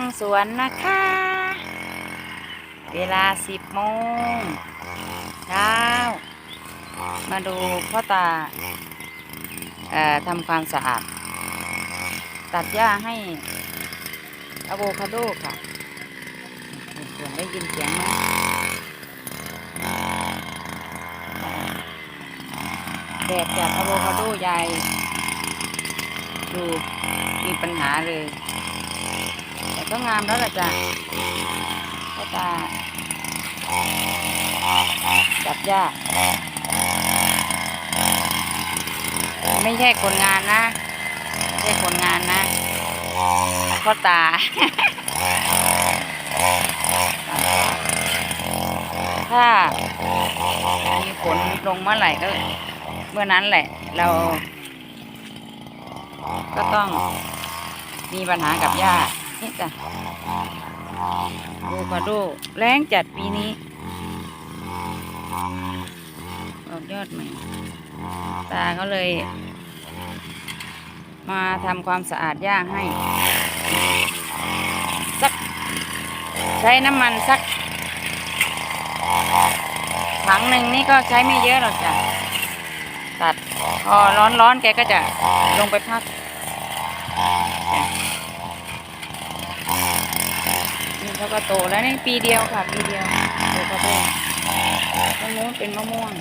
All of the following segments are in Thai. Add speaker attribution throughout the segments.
Speaker 1: งสวนนะคะ เวลาสิบโมงเช้า มาดูพ่อตาเอ่อทำความสะอาด ตัดหญ้าให้อะโวคาโดค่ะส่วนได้ยินเสียงไหมแดดจากอะโวคาโดใหญ่ ดูมีปัญหาเลย ก็งามแล้วล่ะจ้ะพ่อตาจับหญ้าไม่ใช่คนงานนะไม่ใช่คนงานนะพ่อตา ถ้ามีฝนลงเมื่อไหร่ก็ เมื่อนั้นแหละ เรา ก็ต้องมีปัญหากับหญ้า นี่จ้ะโอคาโดแรงจัดปีนี้ออกยอดใหม่ตาก็เลย มาทำความสะอาดหญ้าให้สักใช้น้ำมันสักถังหนึ่งนี่ก็ใช้ไม่เยอะหรอกจ้ะตัดพอร้อนๆแกก็จะลงไปพัก นี่เขาก็โตแล้วนี่ปีเดียวค่ะปีเดียวโตก็ได้ตรงนู้นเป็นมะม่วง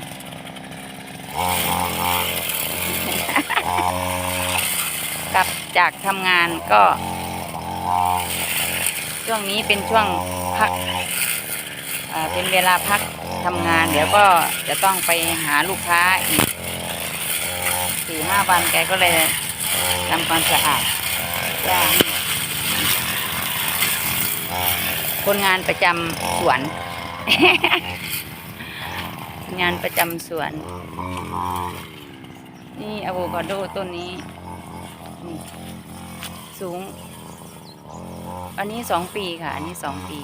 Speaker 1: กลับจากทำงานก็ ช่วงนี้เป็นช่วงพักอ่าเป็นเวลาพักทำงาน เดี๋ยวก็จะต้องไปหาลูกค้าอีกสี่ห้าวันแกก็เลยทำความสะอาดย่าง คนงานประจำสวน งานประจำสวน นี่อะโวคาโดต้นนี้นี่สูง อันนี้สองปีค่ะ อันนี้สองปี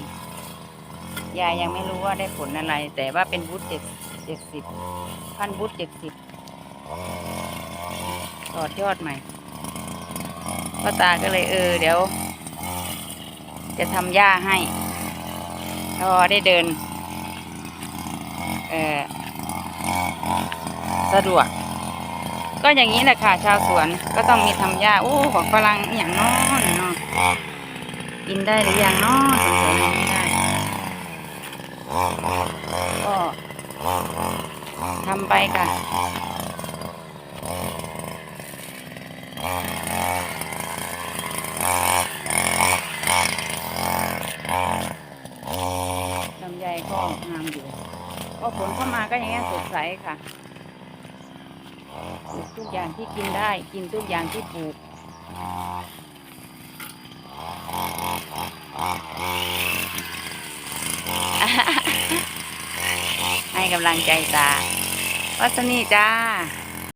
Speaker 1: ยายยังไม่รู้ว่าได้ผลอะไร แต่ว่าเป็นบุตเจ็ดเจ็ดสิบพันบุตเจ็ดสิบตอดยอดใหม่พ่อตาก็เลยเออเดี๋ยว จะทำหญ้าให้ พอได้เดินสะดวก ก็อย่างนี้แหละค่ะ ชาวสวนก็ต้องมีทำหญ้าโอ้ของฝรั่งอย่างน้อยเนาะกินได้หรือยังเนาะสงสัยยังไม่ได้ก็ทำไปค่ะ ลำไยก็ งามอยู่ก็ผลเข้ามาก็อย่างเงี้ยสดใสค่ะปลูกทุกอย่างที่กินได้ กินทุกอย่างที่ปลูกให้กำลังใจตาวัสนีจ้า